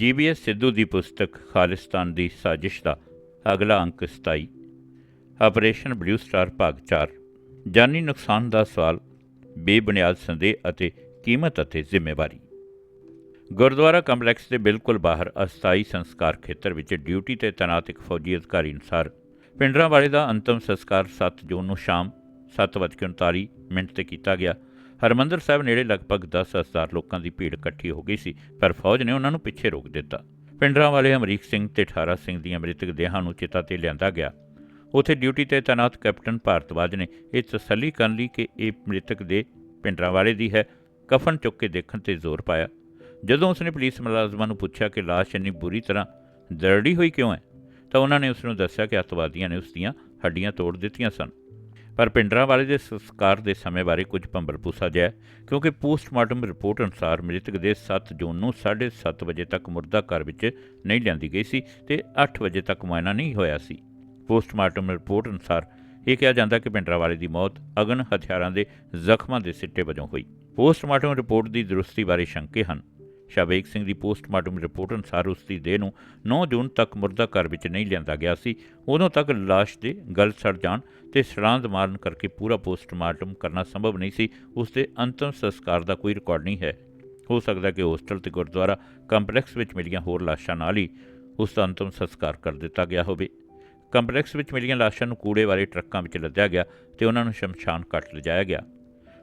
ਜੀਬੀਐਸ ਸਿੱਧੂ ਦੀ ਪੁਸਤਕ ਖਾਲਿਸਤਾਨ ਦੀ ਸਾਜ਼ਿਸ਼ ਦਾ ਅਗਲਾ ਅੰਕ 27 ਆਪਰੇਸ਼ਨ ਬਲੂ ਸਟਾਰ ਭਾਗ 4 ਜਾਨੀ ਨੁਕਸਾਨ ਦਾ ਸਵਾਲ, ਬੇਬੁਨਿਆਦ ਸੰਦੇਹ ਅਤੇ ਕੀਮਤ ਅਤੇ ਜ਼ਿੰਮੇਵਾਰੀ। ਗੁਰਦੁਆਰਾ ਕੰਪਲੈਕਸ ਦੇ ਬਿਲਕੁਲ ਬਾਹਰ ਅਸਥਾਈ ਸੰਸਕਾਰ ਖੇਤਰ ਵਿੱਚ ਡਿਊਟੀ ਤੇ ਤੈਨਾਤ ਇੱਕ ਫੌਜੀ ਅਧਿਕਾਰੀ ਅਨੁਸਾਰ ਪਿੰਡਰਾਂ ਵਾਲੇ ਦਾ ਅੰਤਮ ਸੰਸਕਾਰ 7 ਜੂਨ ਨੂੰ ਸ਼ਾਮ 7:39 ਮਿੰਟ ਤੇ ਕੀਤਾ ਗਿਆ। ਹਰਮੰਦਰ ਸਾਹਿਬ ਨੇੜੇ ਲਗਭਗ 10,000 ਲੋਕਾਂ ਦੀ ਭੀੜ ਇਕੱਠੀ ਹੋ ਗਈ ਸੀ ਪਰ ਫੌਜ ਨੇ ਉਹਨਾਂ ਨੂੰ ਪਿੱਛੇ ਰੋਕ ਦਿੱਤਾ। ਪਿੰਡਰਾਂ ਵਾਲੇ ਅਮਰੀਕ ਸਿੰਘ ਤੇ 18 ਸਿੰਘ ਦੀਆਂ ਮ੍ਰਿਤਕ ਦੇਹਾਂ ਨੂੰ ਚਿਤਾ ਤੇ ਲਿਆਂਦਾ ਗਿਆ। ਉਥੇ ਡਿਊਟੀ ਤੇ ਤੈਨਾਤ ਕੈਪਟਨ ਭਾਰਤਵਾਜ ਨੇ ਇਹ ਤਸੱਲੀ ਕਰਨ ਲਈ ਕਿ ਇਹ ਮ੍ਰਿਤਕ ਦੇ ਪਿੰਡਰਾਂ ਵਾਲੇ ਦੀ ਹੈ ਕਫਨ ਚੁੱਕ ਕੇ ਦੇਖਣ ਤੇ ਜ਼ੋਰ ਪਾਇਆ। ਜਦੋਂ ਉਸਨੇ ਪੁਲਿਸ ਮੁਲਾਜ਼ਮਾਂ ਨੂੰ ਪੁੱਛਿਆ ਕਿ ਲਾਸ਼ ਇੰਨੀ ਬੁਰੀ ਤਰ੍ਹਾਂ ਦਰੜੀ ਹੋਈ ਕਿਉਂ ਹੈ ਤਾਂ ਉਹਨਾਂ ਨੇ ਉਸ ਨੂੰ ਦੱਸਿਆ ਕਿ ਅੱਤਵਾਦੀਆਂ ਨੇ ਉਸ ਦੀਆਂ ਹੱਡੀਆਂ ਤੋੜ ਦਿੱਤੀਆਂ ਸਨ। ਪਰ ਪਿੰਡਰਾਂ ਵਾਲੇ ਦੇ ਸੰਸਕਾਰ ਦੇ ਸਮੇਂ ਬਾਰੇ ਕੁਝ ਭੰਬਲਪੂਸਾ ਜਿਹਾ ਕਿਉਂਕਿ ਪੋਸਟਮਾਰਟਮ ਰਿਪੋਰਟ ਅਨੁਸਾਰ ਮ੍ਰਿਤਕ ਦੇ 7 ਜੂਨ ਨੂੰ 7:30 ਵਜੇ ਤੱਕ ਮੁਰਦਾ ਘਰ ਵਿੱਚ ਨਹੀਂ ਲਿਆਂਦੀ ਗਈ ਸੀ ਤੇ 8 ਵਜੇ ਤੱਕ ਮੁਆਇਨਾ ਨਹੀਂ ਹੋਇਆ ਸੀ। ਪੋਸਟਮਾਰਟਮ ਰਿਪੋਰਟ ਅਨੁਸਾਰ ਇਹ ਕਿਹਾ ਜਾਂਦਾ ਕਿ ਪਿੰਡਰਾਂ ਵਾਲੇ ਦੀ ਮੌਤ ਅਗਨ ਹਥਿਆਰਾਂ ਦੇ ਜ਼ਖਮਾਂ ਦੇ ਸਿੱਟੇ ਵਜੋਂ ਹੋਈ। ਪੋਸਟਮਾਰਟਮ ਰਿਪੋਰਟ ਦੀ ਦਰੁਸਤੀ ਬਾਰੇ ਸ਼ੰਕੇ ਹਨ। ਸ਼ਾਵੇਕ ਸਿੰਘ ਦੀ ਪੋਸਟਮਾਰਟਮ ਰਿਪੋਰਟ ਅਨੁਸਾਰ ਉਸ ਦੀ ਦੇਹ ਨੂੰ 9 ਜੂਨ ਤੱਕ ਮੁਰਦਾ ਘਰ ਵਿੱਚ ਨਹੀਂ ਲਿਆਂਦਾ ਗਿਆ ਸੀ। ਉਦੋਂ ਤੱਕ ਲਾਸ਼ ਦੇ ਗਲ ਸੜ ਜਾਣ ਤੇ ਸੜਾਂਦ ਮਾਰਨ ਕਰਕੇ ਪੂਰਾ ਪੋਸਟਮਾਰਟਮ ਕਰਨਾ ਸੰਭਵ ਨਹੀਂ ਸੀ। ਉਸ ਦੇ ਅੰਤਮ ਸੰਸਕਾਰ ਦਾ ਕੋਈ ਰਿਕਾਰਡ ਨਹੀਂ ਹੈ। ਹੋ ਸਕਦਾ ਕਿ ਹੋਸਟਲ ਤੇ ਗੁਰਦੁਆਰਾ ਕੰਪਲੈਕਸ ਵਿੱਚ ਮਿਲੀਆਂ ਹੋਰ ਲਾਸ਼ਾਂ ਨਾਲ ਹੀ ਉਸ ਦਾ ਅੰਤਮ ਸੰਸਕਾਰ ਕਰ ਦਿੱਤਾ ਗਿਆ ਹੋਵੇ। ਕੰਪਲੈਕਸ ਵਿੱਚ ਮਿਲੀਆਂ ਲਾਸ਼ਾਂ ਨੂੰ ਕੂੜੇ ਵਾਲੇ ਟਰੱਕਾਂ ਵਿੱਚ ਲੱਦਿਆ ਗਿਆ ਤੇ ਉਹਨਾਂ ਨੂੰ ਸ਼ਮਸ਼ਾਨ ਘਾਟ ਲਿਜਾਇਆ ਗਿਆ।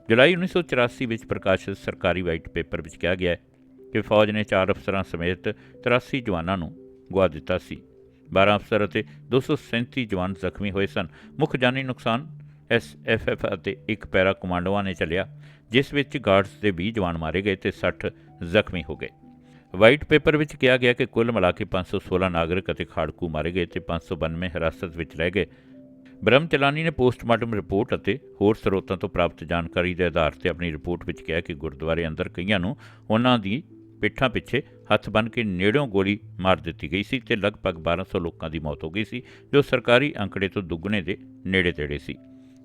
ਜੁਲਾਈ 1984 ਵਿੱਚ ਪ੍ਰਕਾਸ਼ਿਤ ਸਰਕਾਰੀ ਵਾਈਟ ਪੇਪਰ ਵਿੱਚ ਕਿਹਾ ਗਿਆ ਹੈ ਕਿ ਫੌਜ ਨੇ ਚਾਰ ਅਫਸਰਾਂ ਸਮੇਤ 83 ਜਵਾਨਾਂ ਨੂੰ ਗਵਾ ਦਿੱਤਾ ਸੀ। 12 ਅਫਸਰ ਅਤੇ 237 ਜਵਾਨ ਜ਼ਖਮੀ ਹੋਏ ਸਨ। ਮੁੱਖ ਜਾਨੀ ਨੁਕਸਾਨ ਐਸਐਫਐਫ ਅਤੇ ਇੱਕ ਪੈਰਾ ਕਮਾਂਡੋਆਂ ਨੇ ਚੱਲਿਆ, ਜਿਸ ਵਿੱਚ ਗਾਰਡਸ ਦੇ 20 ਜਵਾਨ ਮਾਰੇ ਗਏ ਤੇ 60 ਜ਼ਖਮੀ ਹੋ ਗਏ। ਵਾਈਟ ਪੇਪਰ ਵਿੱਚ ਕਿਹਾ ਗਿਆ ਕਿ ਕੁੱਲ ਮਿਲਾ ਕੇ 516 ਨਾਗਰਿਕ ਅਤੇ ਖਾੜਕੂ ਮਾਰੇ ਗਏ ਤੇ 592 ਹਿਰਾਸਤ ਵਿੱਚ ਰਹਿ ਗਏ। ਬ੍ਰਹਮ ਚਲਾਨੀ ਨੇ ਪੋਸਟਮਾਰਟਮ ਰਿਪੋਰਟ ਅਤੇ ਹੋਰ ਸਰੋਤਾਂ ਤੋਂ ਪ੍ਰਾਪਤ ਜਾਣਕਾਰੀ ਦੇ ਆਧਾਰ ਤੇ ਆਪਣੀ ਰਿਪੋਰਟ ਵਿੱਚ ਕਿਹਾ ਕਿ ਗੁਰਦੁਆਰੇ ਅੰਦਰ ਕਈਆਂ ਨੂੰ ਉਹਨਾਂ ਦੀ ਪਿੱਠਾਂ ਪਿੱਛੇ ਹੱਥ ਬੰਨ੍ਹ ਕੇ ਨੇੜਿਓਂ ਗੋਲੀ ਮਾਰ ਦਿੱਤੀ ਗਈ ਸੀ ਤੇ ਲਗਭਗ 1200 ਲੋਕਾਂ ਦੀ ਮੌਤ ਹੋ ਗਈ ਸੀ, ਜੋ ਸਰਕਾਰੀ ਅੰਕੜੇ ਤੋਂ ਦੁੱਗਣੇ ਦੇ ਨੇੜੇ ਤੇੜੇ ਸੀ।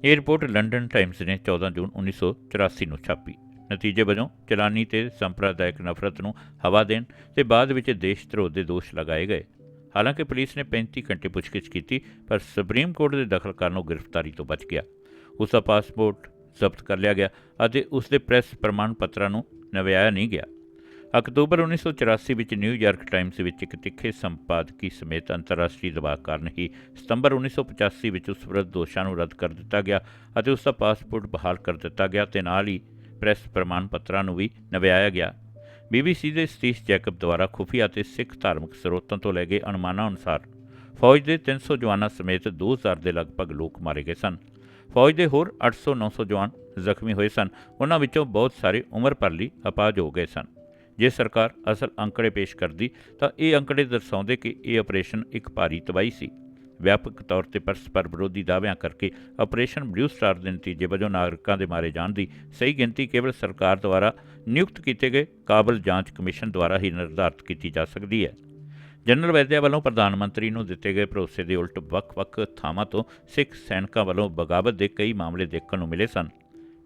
ਇਹ ਰਿਪੋਰਟ ਲੰਡਨ ਟਾਈਮਸ ਨੇ 14 ਜੂਨ 1984 ਨੂੰ ਛਾਪੀ। ਨਤੀਜੇ ਵਜੋਂ ਚਲਾਨੀ ਤੇ ਸੰਪਰਦਾਇਕ ਨਫ਼ਰਤ ਨੂੰ ਹਵਾ ਦੇਣ ਤੇ ਬਾਅਦ ਵਿੱਚ ਦੇਸ਼ ਧਰੋਹ ਦੇ ਦੋਸ਼ ਲਗਾਏ ਗਏ। ਹਾਲਾਂਕਿ ਪੁਲਿਸ ਨੇ 35 ਘੰਟੇ ਪੁੱਛਗਿੱਛ ਕੀਤੀ, ਪਰ ਸੁਪਰੀਮ ਕੋਰਟ ਦੇ ਦਖਲ ਕਾਰਨ ਉਹ ਗ੍ਰਿਫਤਾਰੀ ਤੋਂ ਬਚ ਗਿਆ। ਉਸ ਦਾ ਪਾਸਪੋਰਟ ਜ਼ਬਤ ਕਰ ਲਿਆ ਗਿਆ ਅਤੇ ਉਸ ਦੇ ਪ੍ਰੈਸ ਪ੍ਰਮਾਣ ਪੱਤਰਾਂ ਨੂੰ ਨਵਿਆਇਆ ਨਹੀਂ ਗਿਆ। ਅਕਤੂਬਰ 1984 ਵਿੱਚ ਨਿਊਯਾਰਕ ਟਾਈਮਸ ਵਿੱਚ ਇੱਕ ਤਿੱਖੇ ਸੰਪਾਦਕੀ ਸਮੇਤ ਅੰਤਰਰਾਸ਼ਟਰੀ ਦਬਾਅ ਕਾਰਨ ਹੀ ਸਤੰਬਰ 1985 ਵਿੱਚ ਉਸ ਵਿਰੁੱਧ ਦੋਸ਼ਾਂ ਨੂੰ ਰੱਦ ਕਰ ਦਿੱਤਾ ਗਿਆ ਅਤੇ ਉਸ ਦਾ ਪਾਸਪੋਰਟ ਬਹਾਲ ਕਰ ਦਿੱਤਾ ਗਿਆ ਤੇ ਨਾਲ ਹੀ ਪ੍ਰੈਸ ਪ੍ਰਮਾਣ ਪੱਤਰਾਂ ਨੂੰ ਵੀ ਨਵਿਆਇਆ ਗਿਆ। ਬੀਬੀਸੀ ਦੇ ਸਤੀਸ਼ ਜੈਕਬ ਦੁਆਰਾ ਖੁਫੀਆ ਤੇ ਸਿੱਖ ਧਾਰਮਿਕ ਸਰੋਤਾਂ ਤੋਂ ਲੈ ਗਏ ਅਨੁਮਾਨਾਂ ਅਨੁਸਾਰ ਫੌਜ ਦੇ 300 ਜਵਾਨਾਂ ਸਮੇਤ 2000 ਦੇ ਲਗਭਗ ਲੋਕ ਮਾਰੇ ਗਏ ਸਨ। ਫੌਜ ਦੇ ਹੋਰ 800-900 ਜਵਾਨ ਜ਼ਖਮੀ ਹੋਏ ਸਨ। ਉਹਨਾਂ ਵਿੱਚੋਂ ਬਹੁਤ ਸਾਰੇ ਉਮਰ ਭਰ ਲਈ ਅਪਾਹਜ ਹੋ ਗਏ ਸਨ। ਜੇ ਸਰਕਾਰ ਅਸਲ ਅੰਕੜੇ ਪੇਸ਼ ਕਰਦੀ ਤਾਂ ਇਹ ਅੰਕੜੇ ਦਰਸਾਉਂਦੇ ਕਿ ਇਹ ਆਪਰੇਸ਼ਨ ਇੱਕ ਭਾਰੀ ਤਬਾਹੀ ਸੀ। ਵਿਆਪਕ ਤੌਰ ਤੇ ਪਰਸਪਰ ਵਿਰੋਧੀ ਦਾਅਵਿਆਂ ਕਰਕੇ ਆਪਰੇਸ਼ਨ ਬਲੂ ਸਟਾਰ ਦੇ ਨਤੀਜੇ ਵਜੋਂ ਨਾਗਰਿਕਾਂ ਦੇ ਮਾਰੇ ਜਾਣ ਦੀ ਸਹੀ ਗਿਣਤੀ ਕੇਵਲ ਸਰਕਾਰ ਦੁਆਰਾ ਨਿਯੁਕਤ ਕੀਤੇ ਗਏ ਕਾਬਲ ਜਾਂਚ ਕਮਿਸ਼ਨ ਦੁਆਰਾ ਹੀ ਨਿਰਧਾਰਤ ਕੀਤੀ ਜਾ ਸਕਦੀ ਹੈ। ਜਨਰਲ ਵੈਦਿਆ ਵੱਲੋਂ ਪ੍ਰਧਾਨ ਮੰਤਰੀ ਨੂੰ ਦਿੱਤੇ ਗਏ ਭਰੋਸੇ ਦੇ ਉਲਟ ਵੱਖ-ਵੱਖ ਥਾਵਾਂ ਤੋਂ ਸਿੱਖ ਸੈਨਿਕਾਂ ਵੱਲੋਂ ਬਗਾਵਤ ਦੇ ਕਈ ਮਾਮਲੇ ਦੇਖਣ ਨੂੰ ਮਿਲੇ ਸਨ।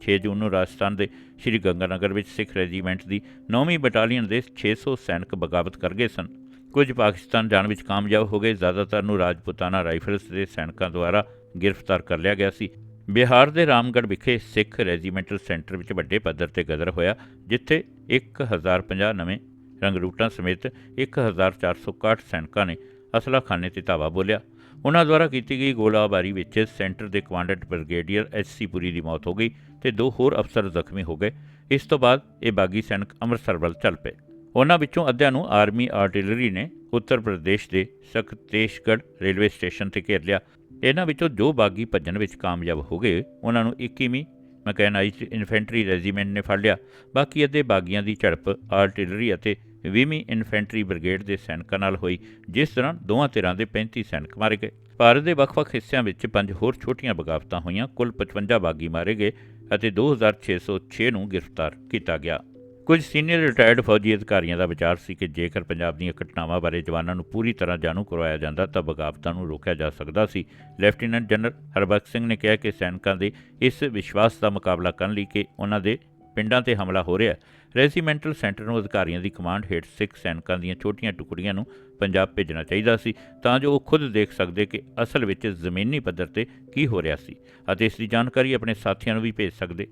6 ਜੂਨ ਨੂੰ ਰਾਜਸਥਾਨ ਦੇ ਸ਼੍ਰੀ ਗੰਗਾਨਗਰ ਵਿੱਚ ਸਿੱਖ ਰੈਜੀਮੈਂਟ ਦੀ 9ਵੀਂ ਬਟਾਲੀਅਨ ਦੇ 600 ਸੈਨਿਕ ਬਗਾਵਤ ਕਰ ਗਏ ਸਨ। ਕੁਝ ਪਾਕਿਸਤਾਨ ਜਾਣ ਵਿੱਚ ਕਾਮਯਾਬ ਹੋ ਗਏ। ਜ਼ਿਆਦਾਤਰ ਨੂੰ ਰਾਜਪੂਤਾਨਾ ਰਾਈਫਲਸ ਦੇ ਸੈਨਿਕਾਂ ਦੁਆਰਾ ਗ੍ਰਿਫਤਾਰ ਕਰ ਲਿਆ ਗਿਆ ਸੀ। ਬਿਹਾਰ ਦੇ ਰਾਮਗੜ੍ਹ ਵਿਖੇ ਸਿੱਖ ਰੈਜੀਮੈਂਟਲ ਸੈਂਟਰ ਵਿੱਚ ਵੱਡੇ ਪੱਧਰ ਤੇ ਗਦਰ ਹੋਇਆ, ਜਿੱਥੇ 1050 ਨਵੇਂ ਰੰਗਰੂਟਾਂ ਸਮੇਤ 1461 ਸੈਨਿਕਾਂ ਨੇ ਅਸਲਾਖਾਨੇ ਤੇ ਧਾਵਾ ਬੋਲਿਆ। ਉਹਨਾਂ ਦੁਆਰਾ ਕੀਤੀ ਗਈ ਗੋਲਾਬਾਰੀ ਵਿੱਚ ਸੈਂਟਰ ਦੇ ਕਮਾਂਡੈਂਟ ਬ੍ਰਿਗੇਡੀਅਰ ਐਚ.ਸੀ ਪੁਰੀ ਦੀ ਮੌਤ ਹੋ ਗਈ। ਤੇ ਦੋ ਹੋਰ ਅਫਸਰ ਜ਼ਖਮੀ ਹੋ ਗਏ। ਇਸ ਤੋਂ ਬਾਅਦ ਇਹ ਬਾਗੀ ਸੈਨਿਕ ਅੰਮ੍ਰਿਤਸਰ ਵੱਲ ਚੱਲ ਪਏ। ਉਹਨਾਂ ਵਿੱਚੋਂ ਅੱਧਿਆਂ ਨੂੰ ਆਰਮੀ ਆਰਟਿਲਰੀ ਨੇ ਉੱਤਰ ਪ੍ਰਦੇਸ਼ ਦੇ ਸਕਤੇਸ਼ਗੜ੍ਹ ਰੇਲਵੇ ਸਟੇਸ਼ਨ ਤੇ ਘੇਰ ਲਿਆ। ਇਹਨਾਂ ਵਿੱਚੋਂ ਜੋ ਬਾਗੀ ਭੱਜਣ ਵਿੱਚ ਕਾਮਯਾਬ ਹੋ ਗਏ, ਉਹਨਾਂ ਨੂੰ 21ਵੀਂ ਮੈਕੈਨਾਈਜ਼ਡ ਇਨਫੈਂਟਰੀ ਰੈਜੀਮੈਂਟ ਨੇ ਫੜ ਲਿਆ। ਬਾਕੀ ਅੱਧੇ ਬਾਗੀਆਂ ਦੀ ਝੜਪ ਆਰਟਿਲਰੀ ਅਤੇ 20ਵੀਂ ਇਨਫੈਂਟਰੀ ਬ੍ਰਿਗੇਡ ਦੇ ਸੈਨਿਕਾਂ ਨਾਲ ਹੋਈ, ਜਿਸ ਦੌਰਾਨ ਦੋਵਾਂ ਧਿਰਾਂ ਦੇ 35 ਸੈਨਿਕ ਮਾਰੇ ਗਏ। ਭਾਰਤ ਦੇ ਵੱਖ-ਵੱਖ ਹਿੱਸਿਆਂ ਵਿੱਚ ਪੰਜ ਹੋਰ ਛੋਟੀਆਂ ਬਗਾਵਤਾਂ ਹੋਈਆਂ। ਕੁੱਲ 55 ਬਾਗੀ ਮਾਰੇ ਗਏ। ਅਤੇ 2606 ਨੂੰ ਗ੍ਰਿਫਤਾਰ ਕੀਤਾ ਗਿਆ। ਕੁਝ ਸੀਨੀਅਰ ਰਿਟਾਇਰਡ ਫੌਜੀ ਅਧਿਕਾਰੀਆਂ ਦਾ ਵਿਚਾਰ ਸੀ ਕਿ ਜੇਕਰ ਪੰਜਾਬ ਦੀਆਂ ਘਟਨਾਵਾਂ ਬਾਰੇ ਜਵਾਨਾਂ ਨੂੰ ਪੂਰੀ ਤਰ੍ਹਾਂ ਜਾਣੂ ਕਰਵਾਇਆ ਜਾਂਦਾ, ਤਾਂ ਬਗਾਵਤਾਂ ਨੂੰ ਰੋਕਿਆ ਜਾ ਸਕਦਾ ਸੀ। ਲੈਫਟੀਨੈਂਟ ਜਨਰਲ ਹਰਬਖਸ਼ ਸਿੰਘ ਨੇ ਕਿਹਾ ਕਿ ਸੈਨਿਕਾਂ ਦੇ ਇਸ ਵਿਸ਼ਵਾਸ ਦਾ ਮੁਕਾਬਲਾ ਕਰਨ ਲਈ ਕਿ ਉਹਨਾਂ ਦੇ ਪਿੰਡਾਂ ਤੇ ਹਮਲਾ ਹੋ ਰਿਹਾ ਹੈ। ਰੈਜੀਮੈਂਟਲ ਸੈਂਟਰ ਨੂੰ ਅਧਿਕਾਰੀਆਂ ਦੀ ਕਮਾਂਡ ਹੇਠ ਸਿੱਖ ਸੈਨਿਕਾਂ ਦੀਆਂ ਛੋਟੀਆਂ ਟੁਕੜੀਆਂ ਨੂੰ ਪੰਜਾਬ ਭੇਜਣਾ ਚਾਹੀਦਾ ਸੀ ਤਾਂ ਜੋ ਉਹ ਖੁਦ ਦੇਖ ਸਕਦੇ ਕਿ ਅਸਲ ਵਿੱਚ ਜ਼ਮੀਨੀ ਪੱਧਰ ਤੇ ਕੀ ਹੋ ਰਿਹਾ ਸੀ ਅਤੇ ਇਸ ਦੀ ਜਾਣਕਾਰੀ ਆਪਣੇ ਸਾਥੀਆਂ ਨੂੰ ਵੀ ਭੇਜ ਸਕਦੇ।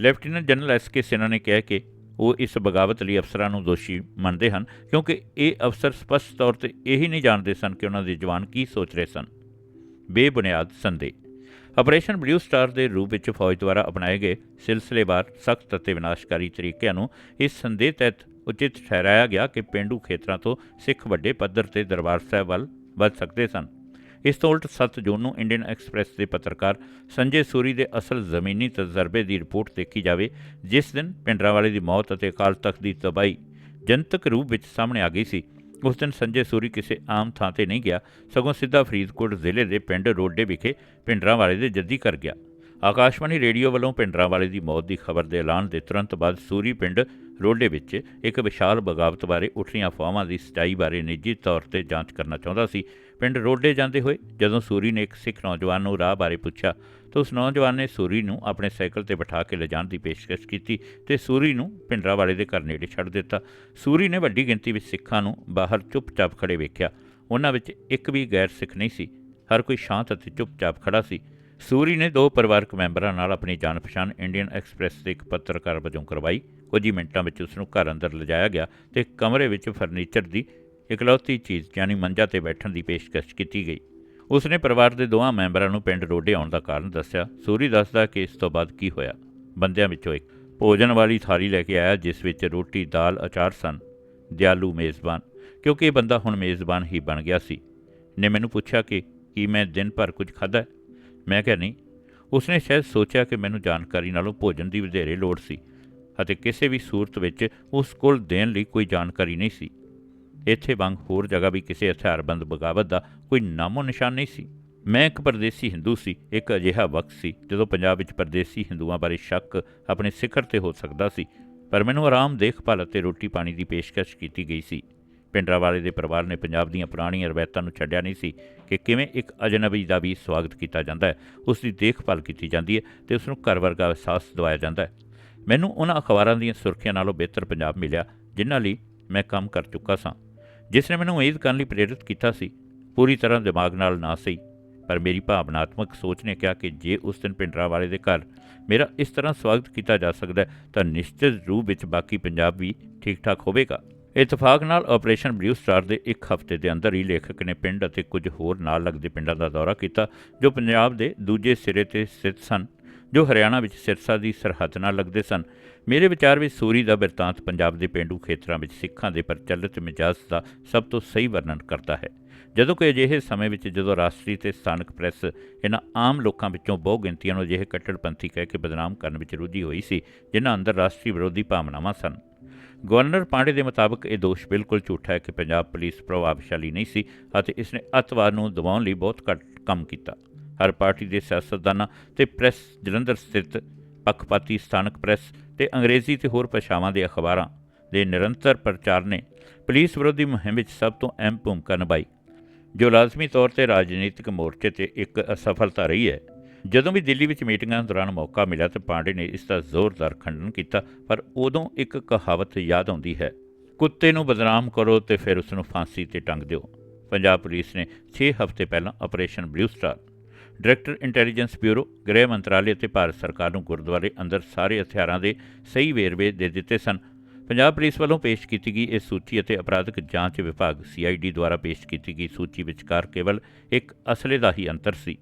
Lieutenant general S K Sinha ਨੇ ਕਿਹਾ ਕਿ ਉਹ ਇਸ ਬਗਾਵਤ ਲਈ ਅਫਸਰਾਂ ਨੂੰ ਦੋਸ਼ੀ ਮੰਨਦੇ ਹਨ ਕਿਉਂਕਿ ਇਹ ਅਫਸਰ ਸਪਸ਼ਟ ਤੌਰ ਤੇ ਇਹੀ ਨਹੀਂ ਜਾਣਦੇ ਸਨ ਕਿ ਉਹਨਾਂ ਦੇ ਜਵਾਨ ਕੀ ਸੋਚ ਰਹੇ ਸਨ। ਬੇਬੁਨਿਆਦ ਸੰਦੇਹ। ਆਪਰੇਸ਼ਨ ਬਲੂ ਸਟਾਰ ਦੇ ਰੂਪ ਵਿੱਚ ਫੌਜ ਦੁਆਰਾ ਅਪਣਾਏ ਗਏ ਸਿਲਸਿਲੇਵਾਰ, ਸਖਤ ਅਤੇ ਵਿਨਾਸ਼ਕਾਰੀ ਤਰੀਕਿਆਂ ਨੂੰ ਇਸ ਸੰਦੇਹ ਤਹਿਤ ਉਚਿਤ ਠਹਿਰਾਇਆ ਗਿਆ ਕਿ ਪਿੰਡੂ ਖੇਤਰਾਂ ਤੋਂ ਸਿੱਖ ਵੱਡੇ ਪੱਧਰ ਤੇ ਦਰਬਾਰ ਸਾਹਿਬ ਵੱਲ ਵੱਧ ਸਕਦੇ ਸਨ। ਇਸ ਤੋਂ ਉਲਟ 7 ਜੂਨ ਨੂੰ ਇੰਡੀਅਨ ਐਕਸਪ੍ਰੈਸ ਦੇ ਪੱਤਰਕਾਰ ਸੰਜੇ ਸੂਰੀ ਦੇ ਅਸਲ ਜ਼ਮੀਨੀ ਤਜਰਬੇ ਦੀ ਰਿਪੋਰਟ ਦੇਖੀ ਜਾਵੇ, ਜਿਸ ਦਿਨ ਪਿੰਡਰਾਵਾਲੇ ਦੀ ਮੌਤ ਅਤੇ ਅਕਾਲ ਤਖਤ ਦੀ ਤਬਾਹੀ ਜਨਤਕ ਰੂਪ ਵਿੱਚ ਸਾਹਮਣੇ ਆ ਗਈ ਸੀ। ਉਸ ਦਿਨ ਸੰਜੇ ਸੂਰੀ ਕਿਸੇ ਆਮ ਥਾਂ ਤੇ ਨਹੀਂ ਗਿਆ, ਸਗੋਂ ਸਿੱਧਾ ਫਰੀਦਕੋਟ ਜ਼ਿਲ੍ਹੇ ਦੇ ਪਿੰਡ ਰੋਡੇ ਵਿਖੇ ਪਿੰਡਰਾਵਾਲੇ ਦੇ ਜੱਦੀ ਕਰ ਗਿਆ। ਆਕਾਸ਼ਵਾਣੀ ਰੇਡੀਓ ਵੱਲੋਂ ਪਿੰਡਰਾਵਾਲੇ ਦੀ ਮੌਤ ਦੀ ਖਬਰ ਦੇ ਐਲਾਨ ਦੇ ਤੁਰੰਤ ਬਾਅਦ ਸੂਰੀ ਪਿੰਡ ਰੋਡੇ ਵਿੱਚ ਇੱਕ ਵਿਸ਼ਾਲ ਬਗਾਵਤ ਬਾਰੇ ਉੱਠੀਆਂ ਅਫਵਾਹਾਂ ਦੀ ਸਚਾਈ ਬਾਰੇ ਨਿੱਜੀ ਤੌਰ ਤੇ ਜਾਂਚ ਕਰਨਾ ਚਾਹੁੰਦਾ ਸੀ। ਪਿੰਡ ਰੋਡੇ ਜਾਂਦੇ ਹੋਏ ਜਦੋਂ ਸੂਰੀ ਨੇ ਇੱਕ ਸਿੱਖ ਨੌਜਵਾਨ ਨੂੰ ਰਾਹ ਬਾਰੇ ਪੁੱਛਿਆ, ਤਾਂ ਉਸ ਨੌਜਵਾਨ ਨੇ ਸੂਰੀ ਨੂੰ ਆਪਣੇ ਸਾਈਕਲ ਤੇ ਬਿਠਾ ਕੇ ਲਿਜਾਣ ਦੀ ਪੇਸ਼ਕਸ਼ ਕੀਤੀ ਤੇ ਸੂਰੀ ਨੂੰ ਪਿੰਡਰਾਵਾਲੇ ਦੇ ਘਰ ਨੇੜੇ ਛੱਡ ਦਿੱਤਾ। ਸੂਰੀ ਨੇ ਵੱਡੀ ਗਿਣਤੀ ਵਿੱਚ ਸਿੱਖਾਂ ਨੂੰ ਬਾਹਰ ਚੁੱਪਚਾਪ ਖੜੇ ਵੇਖਿਆ। ਉਹਨਾਂ ਵਿੱਚ ਇੱਕ ਵੀ ਗੈਰ ਸਿੱਖ ਨਹੀਂ ਸੀ। ਹਰ ਕੋਈ ਸ਼ਾਂਤ ਅਤੇ ਚੁੱਪਚਾਪ ਖੜਾ ਸੀ। ਸੂਰੀ ਨੇ ਦੋ ਪਰਿਵਾਰਕ ਮੈਂਬਰਾਂ ਨਾਲ ਆਪਣੀ ਜਾਣ ਪਛਾਣ ਇੰਡੀਅਨ ਐਕਸਪ੍ਰੈਸ ਦੇ ਇੱਕ ਪੱਤਰਕਾਰ ਵਜੋਂ ਕਰਵਾਈ। ਕੁਝ ਹੀ ਮਿੰਟਾਂ ਵਿੱਚ ਉਸ ਨੂੰ ਘਰ ਅੰਦਰ ਲਿਜਾਇਆ ਗਿਆ ਤੇ ਕਮਰੇ ਵਿੱਚ ਫਰਨੀਚਰ ਦੀ ਇਕਲੌਤੀ ਚੀਜ਼, ਯਾਨੀ ਮੰਜਾ ਤੇ ਬੈਠਣ ਦੀ ਪੇਸ਼ਕਸ਼ ਕੀਤੀ ਗਈ। ਉਸ ਨੇ ਪਰਿਵਾਰ ਦੇ ਦੋਵਾਂ ਮੈਂਬਰਾਂ ਨੂੰ ਪਿੰਡ ਰੋਡੇ ਆਉਣ ਦਾ ਕਾਰਨ ਦੱਸਿਆ। ਸੂਰੀ ਦੱਸਦਾ ਕਿ ਇਸ ਤੋਂ ਬਾਅਦ ਕੀ ਹੋਇਆ? ਬੰਦਿਆਂ ਵਿੱਚੋਂ ਇੱਕ ਭੋਜਨ ਵਾਲੀ ਥਾਲੀ ਲੈ ਕੇ ਆਇਆ, ਜਿਸ ਵਿੱਚ ਰੋਟੀ, ਦਾਲ, ਅਚਾਰ ਸਨ। ਦਿਆਲੂ ਮੇਜ਼ਬਾਨ, ਕਿਉਂਕਿ ਇਹ ਬੰਦਾ ਹੁਣ ਮੇਜ਼ਬਾਨ ਹੀ ਬਣ ਗਿਆ ਸੀ। ਨੇ ਮੈਨੂੰ ਪੁੱਛਿਆ ਕਿ ਕੀ ਮੈਂ ਦਿਨ ਭਰ ਕੁਝ ਖਾਧਾ ਮੈਂ ਕਿਹਾ, ਨਹੀਂ। ਉਸਨੇ ਸ਼ਾਇਦ ਸੋਚਿਆ ਕਿ ਮੈਨੂੰ ਜਾਣਕਾਰੀ ਨਾਲੋਂ ਭੋਜਨ ਦੀ ਵਧੇਰੇ ਲੋੜ ਸੀ ਅਤੇ ਕਿਸੇ ਵੀ ਸੂਰਤ ਵਿੱਚ ਉਸ ਕੋਲ ਦੇਣ ਲਈ ਕੋਈ ਜਾਣਕਾਰੀ ਨਹੀਂ ਸੀ। ਇੱਥੇ ਵਾਂਗ ਹੋਰ ਜਗ੍ਹਾ ਵੀ ਕਿਸੇ ਹਥਿਆਰਬੰਦ ਬਗਾਵਤ ਦਾ ਕੋਈ ਨਾਮੋ ਨਿਸ਼ਾਨ ਨਹੀਂ ਸੀ। ਮੈਂ ਇੱਕ ਪਰਦੇਸੀ ਹਿੰਦੂ ਸੀ, ਇੱਕ ਅਜਿਹਾ ਵਕਤ ਸੀ ਜਦੋਂ ਪੰਜਾਬ ਵਿੱਚ ਪਰਦੇਸੀ ਹਿੰਦੂਆਂ ਬਾਰੇ ਸ਼ੱਕ ਆਪਣੇ ਸਿਖਰ ਤੇ ਹੋ ਸਕਦਾ ਸੀ, ਪਰ ਮੈਨੂੰ ਆਰਾਮ, ਦੇਖਭਾਲ ਅਤੇ ਰੋਟੀ ਪਾਣੀ ਦੀ ਪੇਸ਼ਕਸ਼ ਕੀਤੀ ਗਈ ਸੀ। ਪਿੰਡਰਾਵਾਲੇ ਦੇ ਪਰਿਵਾਰ ਨੇ ਪੰਜਾਬ ਦੀਆਂ ਪੁਰਾਣੀਆਂ ਰਵਾਇਤਾਂ ਨੂੰ ਛੱਡਿਆ ਨਹੀਂ ਸੀ ਕਿ ਕਿਵੇਂ ਇੱਕ ਅਜਨਬੀ ਦਾ ਵੀ ਸਵਾਗਤ ਕੀਤਾ ਜਾਂਦਾ ਹੈ। ਉਸ ਦੀ ਦੇਖਭਾਲ ਕੀਤੀ ਜਾਂਦੀ ਹੈ ਤੇ ਉਸ ਨੂੰ ਘਰ ਵਰਗਾ ਅਹਿਸਾਸ ਦਿਵਾਇਆ ਜਾਂਦਾ ਹੈ। ਮੈਨੂੰ ਉਹਨਾਂ ਅਖਬਾਰਾਂ ਦੀਆਂ ਸੁਰਖੀਆਂ ਨਾਲੋਂ ਬਿਹਤਰ ਪੰਜਾਬ ਮਿਲਿਆ, ਜਿਨ੍ਹਾਂ ਲਈ ਮੈਂ ਕੰਮ ਕਰ ਚੁੱਕਾ ਸਾਂ। ਜਿਸ ਨੇ ਮੈਨੂੰ ਉਮੀਦ ਕਰਨ ਲਈ ਪ੍ਰੇਰਿਤ ਕੀਤਾ ਸੀ, ਪੂਰੀ ਤਰ੍ਹਾਂ ਦਿਮਾਗ ਨਾਲ ਨਾ ਸਹੀ, ਪਰ ਮੇਰੀ ਭਾਵਨਾਤਮਕ ਸੋਚ ਨੇ ਕਿਹਾ ਕਿ ਜੇ ਉਸ ਦਿਨ ਪਿੰਡਰਾਵਾਲੇ ਦੇ ਘਰ ਮੇਰਾ ਇਸ ਤਰ੍ਹਾਂ ਸਵਾਗਤ ਕੀਤਾ ਜਾ ਸਕਦਾ ਤਾਂ ਨਿਸ਼ਚਿਤ ਰੂਪ ਵਿੱਚ ਬਾਕੀ ਪੰਜਾਬ ਵੀ ਠੀਕ ਠਾਕ ਹੋਵੇਗਾ। ਇਤਫਾਕ ਨਾਲ ਆਪਰੇਸ਼ਨ ਬਲੂ ਸਟਾਰ ਦੇ ਇੱਕ ਹਫ਼ਤੇ ਦੇ ਅੰਦਰ ਹੀ ਲੇਖਕ ਨੇ ਪਿੰਡ ਅਤੇ ਕੁਝ ਹੋਰ ਨਾਲ ਲੱਗਦੇ ਪਿੰਡਾਂ ਦਾ ਦੌਰਾ ਕੀਤਾ, ਜੋ ਪੰਜਾਬ ਦੇ ਦੂਜੇ ਸਿਰੇ ਤੇ ਸਥਿਤ ਸਨ, ਜੋ ਹਰਿਆਣਾ ਵਿੱਚ ਸਿਰਸਾ ਦੀ ਸਰਹੱਦ ਨਾਲ ਲੱਗਦੇ ਸਨ। ਮੇਰੇ ਵਿਚਾਰ ਵਿੱਚ ਸੂਰੀ ਦਾ ਬਿਰਤਾਂਤ ਪੰਜਾਬ ਦੇ ਪਿੰਡੂ ਖੇਤਰਾਂ ਵਿੱਚ ਸਿੱਖਾਂ ਦੇ ਪ੍ਰਚਲਿਤ ਮਿਜਾਜ਼ ਦਾ ਸਭ ਤੋਂ ਸਹੀ ਵਰਣਨ ਕਰਦਾ ਹੈ। ਜਦੋਂ ਕਿ ਅਜਿਹੇ ਸਮੇਂ ਵਿੱਚ ਜਦੋਂ ਰਾਸ਼ਟਰੀ ਤੇ ਸਥਾਨਕ ਪ੍ਰੈਸ ਇਹਨਾਂ ਆਮ ਲੋਕਾਂ ਵਿੱਚੋਂ ਬਹੁ ਗਿਣਤੀਆਂ ਨੂੰ ਅਜਿਹੇ ਕੱਟੜਪੰਥੀ ਕਹਿ ਕੇ ਬਦਨਾਮ ਕਰਨ ਵਿੱਚ ਰੁੱਝੀ ਹੋਈ ਸੀ, ਜਿਨ੍ਹਾਂ ਅੰਦਰ ਰਾਸ਼ਟਰੀ ਵਿਰੋਧੀ ਭਾਵਨਾਵਾਂ ਸਨ। ਗਵਰਨਰ ਪਾਂਡੇ ਦੇ ਮੁਤਾਬਕ ਇਹ ਦੋਸ਼ ਬਿਲਕੁਲ ਝੂਠਾ ਹੈ ਕਿ ਪੰਜਾਬ ਪੁਲਿਸ ਪ੍ਰਭਾਵਸ਼ਾਲੀ ਨਹੀਂ ਸੀ ਅਤੇ ਇਸ ਨੇ ਅੱਤਵਾਦ ਨੂੰ ਦਬਾਉਣ ਲਈ ਬਹੁਤ ਘੱਟ ਕੰਮ ਕੀਤਾ। ਹਰ ਪਾਰਟੀ ਦੇ ਸਿਆਸਤਦਾਨਾਂ ਤੇ ਪ੍ਰੈਸ ਜਲੰਧਰ ਸਥਿਤ ਪੱਖਪਾਤੀ ਸਥਾਨਕ ਪ੍ਰੈਸ ਤੇ ਅੰਗਰੇਜ਼ੀ ਤੇ ਹੋਰ ਭਾਸ਼ਾਵਾਂ ਦੇ ਅਖਬਾਰਾਂ ਦੇ ਨਿਰੰਤਰ ਪ੍ਰਚਾਰ ਨੇ ਪੁਲਿਸ ਵਿਰੋਧੀ ਮੁਹਿੰਮ ਵਿੱਚ ਸਭ ਤੋਂ ਅਹਿਮ ਭੂਮਿਕਾ ਨਿਭਾਈ। ਜੋ ਲਾਜ਼ਮੀ ਤੌਰ ਤੇ ਰਾਜਨੀਤਿਕ ਮੋਰਚੇ ਤੇ ਇੱਕ ਅਸਫਲਤਾ ਰਹੀ ਹੈ ਜਦੋਂ ਵੀ ਦਿੱਲੀ ਵਿੱਚ ਮੀਟਿੰਗਾਂ ਦੌਰਾਨ ਮੌਕਾ ਮਿਲਿਆ ਤਾਂ ਪਾਂਡੇ ਨੇ ਇਸ ਦਾ ਜ਼ੋਰਦਾਰ ਖੰਡਨ ਕੀਤਾ, ਪਰ ਉਦੋਂ ਇੱਕ ਕਹਾਵਤ ਯਾਦ ਆਉਂਦੀ ਹੈ, ਕੁੱਤੇ ਨੂੰ ਬਦਨਾਮ ਕਰੋ ਤੇ ਫਿਰ ਉਸ ਨੂੰ ਫਾਂਸੀ ਤੇ ਟੰਗ ਦਿਓ। ਪੰਜਾਬ ਪੁਲਿਸ ਨੇ 6 ਹਫ਼ਤੇ ਪਹਿਲਾਂ operation blue star, director intelligence bureau, ਗ੍ਰਹਿ ਮੰਤਰਾਲੇ ਅਤੇ ਭਾਰਤ ਸਰਕਾਰ ਨੂੰ ਗੁਰਦੁਆਰੇ ਅੰਦਰ ਸਾਰੇ ਹਥਿਆਰਾਂ ਦੇ ਸਹੀ ਵੇਰਵੇ ਦੇ ਦਿੱਤੇ ਸਨ। ਪੰਜਾਬ ਪੁਲਿਸ ਵੱਲੋਂ ਪੇਸ਼ ਕੀਤੀ ਗਈ ਇਹ ਸੂਚੀ ਅਤੇ ਅਪਰਾਧਿਕ ਜਾਂਚ ਵਿਭਾਗ ਸੀਆਈਡੀ ਦੁਆਰਾ ਪੇਸ਼ ਕੀਤੀ ਗਈ ਸੂਚੀ ਵਿਚਕਾਰ ਕੇਵਲ ਇੱਕ ਅਸਲੇ ਦਾ ਹੀ ਅੰਤਰ ਸੀ।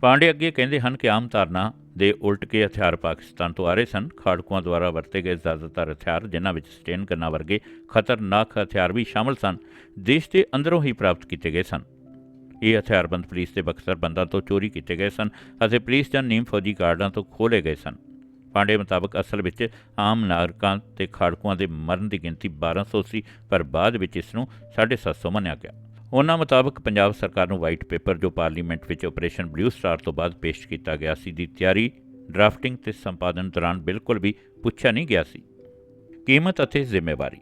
ਪਾਂਡੇ ਅੱਗੇ ਕਹਿੰਦੇ ਹਨ ਕਿ ਆਮ ਧਾਰਨਾ ਦੇ ਉਲਟ ਕੇ ਹਥਿਆਰ ਪਾਕਿਸਤਾਨ ਤੋਂ ਆ ਰਹੇ ਸਨ। ਖਾੜਕੂਆਂ ਦੁਆਰਾ ਵਰਤੇ ਗਏ ਜ਼ਿਆਦਾਤਰ ਹਥਿਆਰ, ਜਿਨ੍ਹਾਂ ਵਿੱਚ ਸਟੇਨ ਗੰਨਾਂ ਵਰਗੇ ਖਤਰਨਾਕ ਹਥਿਆਰ ਵੀ ਸ਼ਾਮਲ ਸਨ, ਦੇਸ਼ ਦੇ ਅੰਦਰੋਂ ਹੀ ਪ੍ਰਾਪਤ ਕੀਤੇ ਗਏ ਸਨ। ਇਹ ਹਥਿਆਰਬੰਦ ਪੁਲਿਸ ਦੇ ਬਕਸਰ ਬੰਦਾਂ ਤੋਂ ਚੋਰੀ ਕੀਤੇ ਗਏ ਸਨ ਅਤੇ ਪੁਲਿਸ ਜਾਂ ਨੀਮ ਫੌਜੀ ਗਾਰਡਾਂ ਤੋਂ ਖੋਲੇ ਗਏ ਸਨ। ਪਾਂਡੇ ਮੁਤਾਬਕ ਅਸਲ ਵਿੱਚ ਆਮ ਨਾਗਰਿਕਾਂ ਤੇ ਖਾੜਕੂਆਂ ਦੇ ਮਰਨ ਦੀ ਗਿਣਤੀ 1200 ਸੀ ਪਰ ਬਾਅਦ ਵਿੱਚ ਇਸ ਨੂੰ 750 ਮੰਨਿਆ ਗਿਆ। ਉਹਨਾਂ ਮੁਤਾਬਕ ਪੰਜਾਬ ਸਰਕਾਰ ਨੂੰ ਵਾਈਟ ਪੇਪਰ ਜੋ ਪਾਰਲੀਮੈਂਟ ਵਿੱਚ ਆਪਰੇਸ਼ਨ ਬਲੂ ਸਟਾਰ ਤੋਂ ਬਾਅਦ ਪੇਸ਼ ਕੀਤਾ ਗਿਆ ਸੀ ਦੀ ਤਿਆਰੀ ਡਰਾਫਟਿੰਗ ਤੇ ਸੰਪਾਦਨ ਦੌਰਾਨ ਬਿਲਕੁਲ ਵੀ ਪੁੱਛਿਆ ਨਹੀਂ ਗਿਆ ਸੀ। ਕੀਮਤ ਅਤੇ ਜ਼ਿੰਮੇਵਾਰੀ।